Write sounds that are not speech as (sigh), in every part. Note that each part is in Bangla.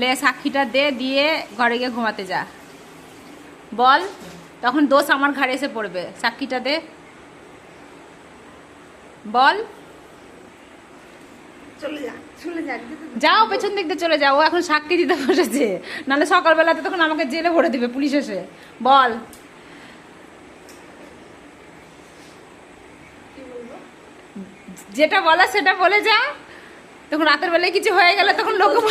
লে সাক্ষীটা দে দিয়ে ঘরে গিয়ে ঘুমাতে যা। বল তখন দোষ আমার ঘাড়ে এসে পড়বে। সাক্ষীটা দে। বল। যাও পেছন দিক দিয়ে চলে যাও। ও এখন সাক্ষী দিতে বসেছে। নাহলে সকালবেলাতে তখন আমাকে জেলে ভরে দিবে পুলিশ এসে। বল। যেটা বলা সেটা বলে যা। তখন রাতের বেলায় কিছু হয়ে গেলে তখন লোক (laughs)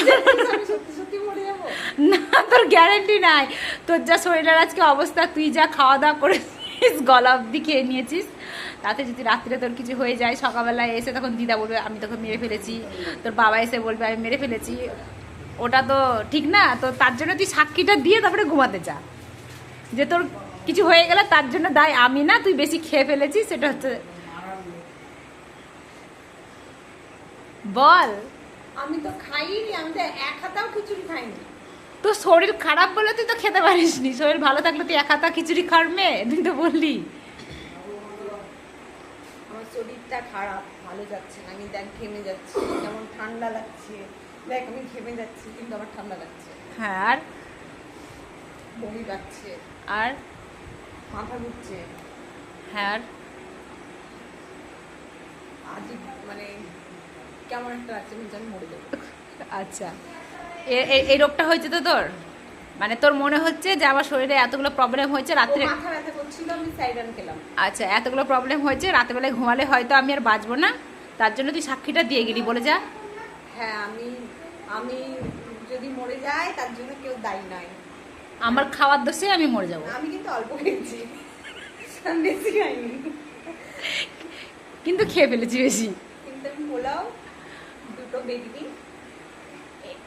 না তোর গ্যারেন্টি নাই। তোর যা শরীরের আজকে অবস্থা তুই যা খাওয়া দাওয়া করেছিস গলা অব্দি খেয়ে নিয়েছিস তাতে যদি রাত্রে তোর কিছু হয়ে যায় সকালবেলায় এসে তখন দিদা বলবে আমি তোকে মেরে ফেলেছি। তোর বাবা এসে বলবে আমি মেরে ফেলেছি। ওটা তো ঠিক না তো তার জন্য তুই সাক্ষীটা দিয়ে তারপরে ঘুমাতে যা। যে তোর কিছু হয়ে গেলে তার জন্য দায় আমি না তুই বেশি খেয়ে ফেলেছিস সেটা হচ্ছে বল। আমি তো খাইনি আমি তো এক হাতাও খিচুড়ি খাইনি। তো শরীর খারাপ বলে তুই তো খেতে পারিস নি শরীর ভালো থাকলে তুই এক হাতা খিচুড়ি খাওয়ার মেয়ে তুই তো বললি। আমার শরীরটা খারাপ ভালো যাচ্ছে না আমি দেখ ঘেমে যাচ্ছি কেমন ঠান্ডা লাগছে। দেখ আমি ঘেমে যাচ্ছি কিন্তু আমার ঠান্ডা লাগছে। হ্যাঁ আর? বমি পাচ্ছে আর? মাথা ঘুরছে। হ্যাঁ আর? আজই মানে কেমন একটা মনে আমি মরে যাব। আচ্ছা। এই রোগটা হয়েছে তো তোর? মানে তোর মনে হচ্ছে যে আমার শরীরে এতগুলো প্রবলেম হয়েছে রাত্রে মাথা ব্যথা করছিল আমি সাইডান খেলাম। আচ্ছা এতগুলো প্রবলেম হয়েছে রাতেবেলায় ঘুমালে হয়তো আমি আর বাঁচবো না? তার জন্য তুই সাক্ষীটা দিয়ে গেলি বলে যা। হ্যাঁ আমি আমি যদি মরে যাই তার জন্য কেউ দায়ী নয়। আমার খাওয়ার দোষে আমি মরে যাব। আমি কিন্তু অল্প খেয়েছি। (laughs) বেশি খাইনি। কিন্তু খেয়ে ফেলেছি বেশি। বেগনি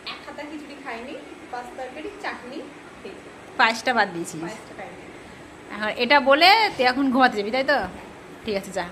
এক হাতা খিচুড়ি খাইনি পাঁচ তরকারি চাটনি পায়েসটা বাদ দিয়েছি এখন এটা বলে তুই এখন ঘুমাতে যাবি তাই তো? ঠিক আছে যা।